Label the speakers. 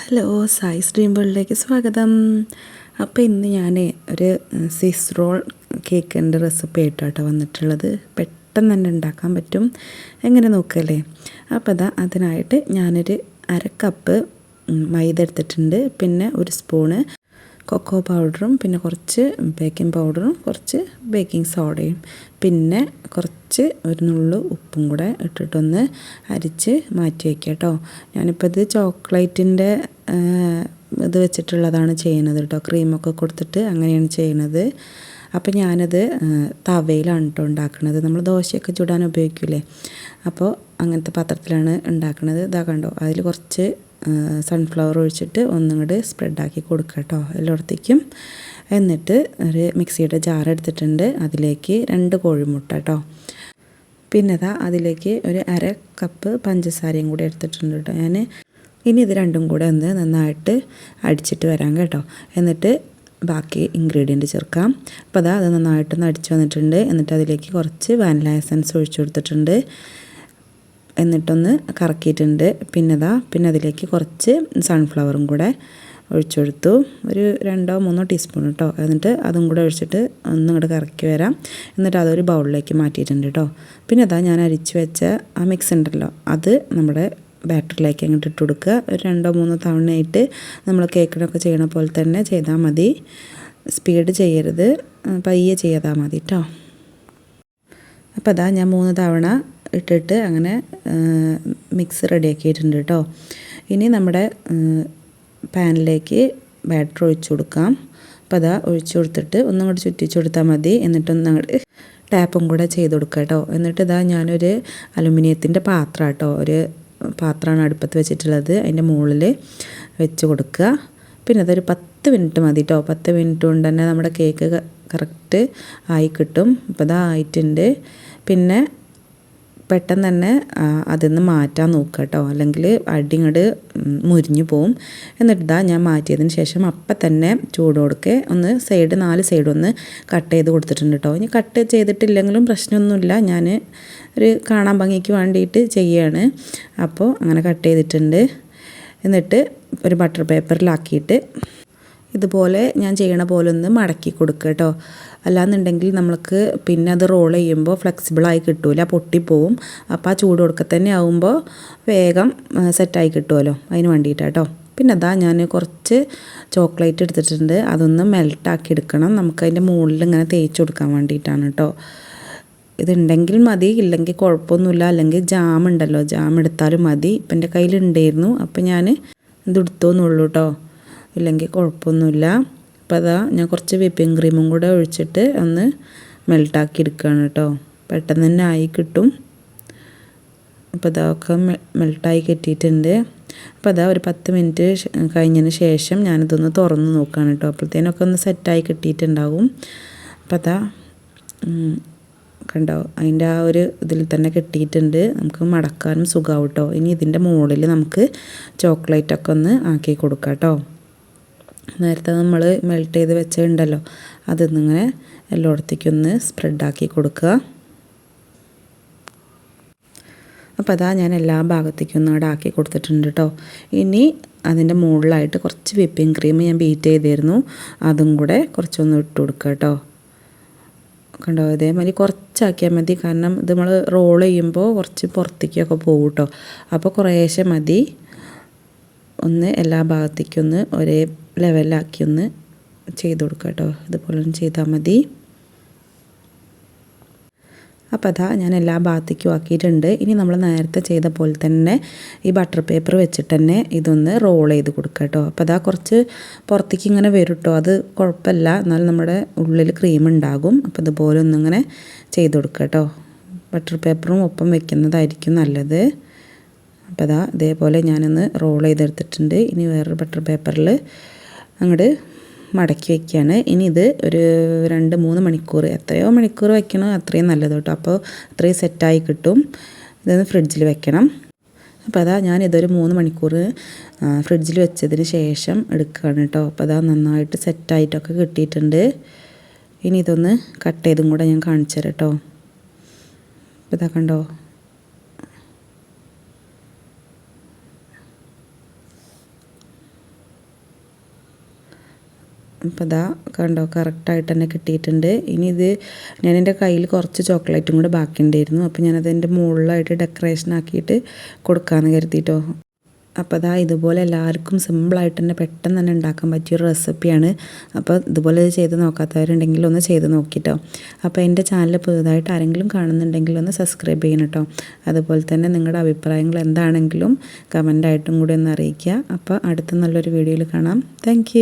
Speaker 1: Hello Sai stream വേൾഡിലേക്ക് സ്വാഗതം. അപ്പോൾ ഇന്ന് ഞാൻ ഒരു സിസ് റോൾ കേക്കിന്റെ റെസിപ്പി ആയിട്ടാട്ടോ വന്നിട്ടുള്ളത്. പെട്ടെന്ന് തന്നെ ഉണ്ടാക്കാൻ പറ്റും. എങ്ങനെ നോക്കല്ലേ? അപ്പോൾ അതാ അതിനായിട്ട് ഞാനൊരു അര കപ്പ് മൈദ എടുത്തിട്ടുണ്ട്. പിന്നെ ഒരു സ്പൂണ് കൊക്കോ പൗഡറും പിന്നെ കുറച്ച് ബേക്കിംഗ് പൗഡറും കുറച്ച് ബേക്കിംഗ് സോഡയും പിന്നെ കുറച്ച് ഒരു നുള്ളു ഉപ്പും കൂടെ ഇട്ടിട്ടൊന്ന് അരിച്ച് മാറ്റി വയ്ക്കുക കേട്ടോ. ഞാനിപ്പോൾ ഇത് ചോക്ലേറ്റിന്റെ ഇത് വെച്ചിട്ടുള്ളതാണ് ചെയ്യുന്നത് കേട്ടോ. ക്രീമൊക്കെ കൊടുത്തിട്ട് അങ്ങനെയാണ് ചെയ്യുന്നത്. അപ്പോൾ ഞാനത് തവയിലാണ് കേട്ടോ ഉണ്ടാക്കുന്നത് നമ്മൾ ദോശയൊക്കെ ചുടാൻ ഉപയോഗിക്കില്ലേ അപ്പോൾ അങ്ങനത്തെ പാത്രത്തിലാണ് ഉണ്ടാക്കുന്നത് ഇതാ കണ്ടോ അതിൽ കുറച്ച് സൺഫ്ലവർ ഒഴിച്ചിട്ട് ഒന്നുകൂടെ സ്പ്രെഡാക്കി കൊടുക്കുക കേട്ടോ എല്ലായിടത്തേക്കും. എന്നിട്ട് ഒരു മിക്സിയുടെ ജാർ എടുത്തിട്ടുണ്ട്. അതിലേക്ക് രണ്ട് കോഴിമുട്ട കേട്ടോ പിന്നെ ഇതാ അതിലേക്ക് ഒരു അര കപ്പ് പഞ്ചസാരയും കൂടി എടുത്തിട്ടുണ്ട് കേട്ടോ ഞാൻ ഇനി ഇത് രണ്ടും കൂടെ ഒന്ന് നന്നായിട്ട് അടിച്ചിട്ട് വരാം കേട്ടോ. എന്നിട്ട് ബാക്കി ഇൻഗ്രീഡിയന്റ് ചേർക്കാം. അപ്പോൾ അതാ അത് നന്നായിട്ടൊന്ന് അടിച്ച് വന്നിട്ടുണ്ട്. എന്നിട്ട് അതിലേക്ക് കുറച്ച് വാനില എസൻസ് ഒഴിച്ചു കൊടുത്തിട്ടുണ്ട്. എന്നിട്ടൊന്ന് കറക്കിയിട്ടുണ്ട്. പിന്നെ ഇതാ പിന്നെ അതിലേക്ക് കുറച്ച് സൺഫ്ലവറും കൂടെ ഒഴിച്ചെടുത്തു. ഒരു രണ്ടോ മൂന്നോ ടീസ്പൂൺ കേട്ടോ എന്നിട്ട് അതും കൂടെ ഒഴിച്ചിട്ട് ഒന്നും കൂടെ കറക്കി വരാം. എന്നിട്ട് അതൊരു ബൗളിലേക്ക് മാറ്റിയിട്ടുണ്ട് കേട്ടോ പിന്നെ അതാ ഞാൻ അരിച്ചു വെച്ച ആ മിക്സ് ഉണ്ടല്ലോ അത് നമ്മുടെ ബാറ്ററിലേക്ക് അങ്ങോട്ട് ഇട്ട് കൊടുക്കുക. ഒരു രണ്ടോ മൂന്നോ തവണയായിട്ട് നമ്മൾ കേക്കിനൊക്കെ ചെയ്യണ പോലെ തന്നെ ചെയ്താൽ മതി. സ്പീഡ് ചെയ്യരുത്. പയ്യെ ചെയ്താൽ മതി കേട്ടോ അപ്പോൾ അതാ ഞാൻ മൂന്ന് തവണ ഇട്ടിട്ട് അങ്ങനെ മിക്സ് റെഡിയാക്കിയിട്ടുണ്ട് കേട്ടോ ഇനി നമ്മുടെ പാനിലേക്ക് ബാറ്റർ ഒഴിച്ചു കൊടുക്കാം. അപ്പോൾ അതാ ഒഴിച്ചു കൊടുത്തിട്ട് ഒന്നും കൂടി ചുറ്റിച്ചു കൊടുത്താൽ മതി. എന്നിട്ടൊന്നും അങ്ങോട്ട് ടാപ്പും കൂടെ ചെയ്ത് കൊടുക്കുക കേട്ടോ എന്നിട്ട് ഇതാ ഞാനൊരു അലുമിനിയത്തിന്റെ പാത്രം കേട്ടോ ഒരു പാത്രമാണ് അടുപ്പത്ത് വെച്ചിട്ടുള്ളത്. അതിന്റെ മുകളിൽ വെച്ച് കൊടുക്കുക പിന്നെ അതൊരു പത്ത് മിനിറ്റ് മതി കേട്ടോ പത്ത് മിനിറ്റ് കൊണ്ട് തന്നെ നമ്മുടെ കേക്ക് കറക്റ്റ് ആയി കിട്ടും. അപ്പോൾ ഇതാ ആയിട്ടുണ്ട്. പിന്നെ പെട്ടെന്ന് തന്നെ അതിന്ന് മാറ്റാൻ നോക്കുക കേട്ടോ അല്ലെങ്കിൽ അടിങ്ങട് മുരിഞ്ഞു പോവും. എന്നിട്ട് ഇതാ ഞാൻ മാറ്റിയതിന് ശേഷം അപ്പം തന്നെ ചൂട് കൊടുക്കെ ഒന്ന് സൈഡ് നാല് സൈഡ് ഒന്ന് കട്ട് ചെയ്ത് കൊടുത്തിട്ടുണ്ട് കേട്ടോ ഇനി കട്ട് ചെയ്തിട്ടില്ലെങ്കിലും പ്രശ്നമൊന്നുമില്ല. ഞാൻ ഒരു കാണാൻ ഭംഗിക്ക് വേണ്ടിയിട്ട് ചെയ്യുകയാണ് അപ്പോൾ അങ്ങനെ കട്ട് ചെയ്തിട്ടുണ്ട്. എന്നിട്ട് ഒരു ബട്ടർ പേപ്പറിലാക്കിയിട്ട് ഇതുപോലെ ഞാൻ ചെയ്യണ പോലെ ഒന്ന് മടക്കി കൊടുക്കുക കേട്ടോ അല്ലാന്നുണ്ടെങ്കിൽ നമ്മൾക്ക് പിന്നെ അത് റോൾ ചെയ്യുമ്പോൾ ഫ്ലെക്സിബിളായി കിട്ടൂല പൊട്ടിപ്പോവും. അപ്പോൾ ആ ചൂട് കൊടുക്ക തന്നെ ആവുമ്പോൾ വേഗം സെറ്റായി കിട്ടുമല്ലോ അതിന് വേണ്ടിയിട്ടാണ് കേട്ടോ പിന്നെ അതാ ഞാൻ കുറച്ച് ചോക്ലേറ്റ് എടുത്തിട്ടുണ്ട് അതൊന്ന് മെൽട്ടാക്കി എടുക്കണം. നമുക്ക് അതിന്റെ മുകളിൽ ഇങ്ങനെ തേച്ച് കൊടുക്കാൻ വേണ്ടിയിട്ടാണ് കേട്ടോ ഇതുണ്ടെങ്കിൽ മതി ഇല്ലെങ്കിൽ കുഴപ്പമൊന്നുമില്ല അല്ലെങ്കിൽ ജാം ഉണ്ടല്ലോ ജാം എടുത്താലും മതി. ഇപ്പം എന്റെ കയ്യിലുണ്ടായിരുന്നു അപ്പോൾ ഞാൻ ഇത് എടുത്തോന്നുള്ളൂ കേട്ടോ ഇല്ലെങ്കിൽ കുഴപ്പമൊന്നുമില്ല. അപ്പോൾ അതാ ഞാൻ കുറച്ച് വിപ്പിംഗ് ക്രീമും കൂടെ ഒഴിച്ചിട്ട് ഒന്ന് മെൽട്ടാക്കി എടുക്കുകയാണ് കേട്ടോ. പെട്ടെന്ന് തന്നെ ആയി കിട്ടും. അപ്പോൾ അതൊക്കെ മെൽട്ടായി കെട്ടിയിട്ടുണ്ട്. അപ്പോൾ അതാ ഒരു പത്ത് മിനിറ്റ് കഴിഞ്ഞതിന് ശേഷം ഞാനിതൊന്ന് തുറന്ന് നോക്കുകയാണ് കേട്ടോ. അപ്പോഴത്തേനൊക്കെ ഒന്ന് സെറ്റായി കിട്ടിയിട്ടുണ്ടാവും. അപ്പോൾ അതാ കണ്ടോ അതിന്റെ ആ ഒരു ഇതിൽ തന്നെ കിട്ടിയിട്ടുണ്ട്. നമുക്ക് മടക്കാനും സുഖമാവും കേട്ടോ. ഇനി ഇതിന്റെ മുകളിൽ നമുക്ക് ചോക്ലേറ്റൊക്കെ ഒന്ന് ആക്കി കൊടുക്കാം കേട്ടോ. നേരത്തെ നമ്മൾ മെൽറ്റ് ചെയ്ത് വെച്ചിട്ടുണ്ടല്ലോ അതിന്നിങ്ങനെ എല്ലായിടത്തേക്കൊന്ന് സ്പ്രെഡാക്കി കൊടുക്കുക. അപ്പോൾ അതാ ഞാൻ എല്ലാ ഭാഗത്തേക്കും ഒന്ന് അവിടെ ആക്കി കൊടുത്തിട്ടുണ്ട് കേട്ടോ ഇനി അതിന്റെ മുകളിലായിട്ട് കുറച്ച് വിപ്പിംഗ് ക്രീം ഞാൻ ബീറ്റ് ചെയ്തിരുന്നു അതും കൂടെ കുറച്ചൊന്ന് ഇട്ട് കൊടുക്കുക കേട്ടോ കണ്ടോ? ഇതേമാതിരി കുറച്ചാക്കിയാൽ മതി കാരണം ഇത് നമ്മൾ റോൾ ചെയ്യുമ്പോൾ കുറച്ച് പുറത്തേക്കൊക്കെ പോകും കേട്ടോ അപ്പോൾ കുറേശ്ശെ മതി. ഒന്ന് എല്ലാ ഭാഗത്തേക്കും ഒന്ന് ഒരേ ലെവലിലാക്കി ഒന്ന് ചെയ്ത് കൊടുക്കുക കേട്ടോ. ഇതുപോലെ ഒന്ന് ചെയ്താൽ മതി. അപ്പോൾ അതാ ഞാൻ എല്ലാ ഭാഗത്തേക്കും ആക്കിയിട്ടുണ്ട്. ഇനി നമ്മൾ നേരത്തെ ചെയ്ത പോലെ തന്നെ ഈ ബട്ടർ പേപ്പർ വെച്ചിട്ട് തന്നെ ഇതൊന്ന് റോൾ ചെയ്ത് കൊടുക്കുക കേട്ടോ. അപ്പോൾ അതാ കുറച്ച് പുറത്തേക്ക് ഇങ്ങനെ വരും കേട്ടോ. അത് കുഴപ്പമില്ല. എന്നാൽ നമ്മുടെ ഉള്ളിൽ ക്രീം ഉണ്ടാകും. അപ്പോൾ ഇതുപോലെ ഒന്നിങ്ങനെ ചെയ്ത് കൊടുക്കുക കേട്ടോ. ബട്ടർ പേപ്പറും ഒപ്പം വെക്കുന്നതായിരിക്കും നല്ലത്. അപ്പോൾ അതാ ഇതേപോലെ ഞാനൊന്ന് റോൾ ചെയ്തെടുത്തിട്ടുണ്ട്. ഇനി വേറൊരു ബട്ടർ പേപ്പറിൽ അങ്ങോട്ട് മടക്കി വയ്ക്കുകയാണ് ഇനി ഇത് ഒരു രണ്ട് മൂന്ന് മണിക്കൂർ എത്രയോ മണിക്കൂർ വയ്ക്കണോ അത്രയും നല്ലത് കേട്ടോ. അപ്പോൾ അത്രയും സെറ്റായി കിട്ടും. ഇതൊന്ന് ഫ്രിഡ്ജിൽ വെക്കണം. അപ്പോൾ അതാ ഞാൻ ഇതൊരു മൂന്ന് മണിക്കൂർ ഫ്രിഡ്ജിൽ വെച്ചതിന് ശേഷം എടുക്കുകയാണ് കേട്ടോ. അപ്പോൾ അതാ നന്നായിട്ട് സെറ്റായിട്ടൊക്കെ കിട്ടിയിട്ടുണ്ട്. ഇനി ഇതൊന്ന് കട്ട് ചെയ്തും കൂടെ ഞാൻ കാണിച്ചു തരാം കേട്ടോ. അപ്പോൾ ഇതാ കണ്ടോ? അപ്പോൾ ഇതാ കണ്ടോ കറക്റ്റായിട്ട് തന്നെ കിട്ടിയിട്ടുണ്ട്. ഇനി ഇത് ഞാൻ എന്റെ കയ്യിൽ കുറച്ച് ചോക്ലേറ്റും കൂടെ ബാക്കിയുണ്ടായിരുന്നു. അപ്പോൾ ഞാനത് എന്റെ മുകളിലായിട്ട് ഡെക്കറേഷൻ ആക്കിയിട്ട് കൊടുക്കാമെന്ന് കരുതിയിട്ടോ അപ്പോൾ അതാ ഇതുപോലെ എല്ലാവർക്കും സിമ്പിളായിട്ട് തന്നെ പെട്ടെന്ന് തന്നെ ഉണ്ടാക്കാൻ പറ്റിയൊരു റെസിപ്പിയാണ് അപ്പോൾ ഇതുപോലെ ഇത് ചെയ്ത് നോക്കാത്തവരുണ്ടെങ്കിൽ ഒന്ന് ചെയ്ത് നോക്കിട്ടോ. അപ്പോൾ എന്റെ ചാനൽ പുതുതായിട്ട് ആരെങ്കിലും കാണുന്നുണ്ടെങ്കിൽ ഒന്ന് സബ്സ്ക്രൈബ് ചെയ്യണം കേട്ടോ. അതുപോലെ തന്നെ നിങ്ങളുടെ അഭിപ്രായങ്ങൾ എന്താണെങ്കിലും കമന്റായിട്ടും കൂടി ഒന്ന് അറിയിക്കുക. അപ്പോൾ അടുത്ത നല്ലൊരു വീഡിയോയിൽ കാണാം. താങ്ക്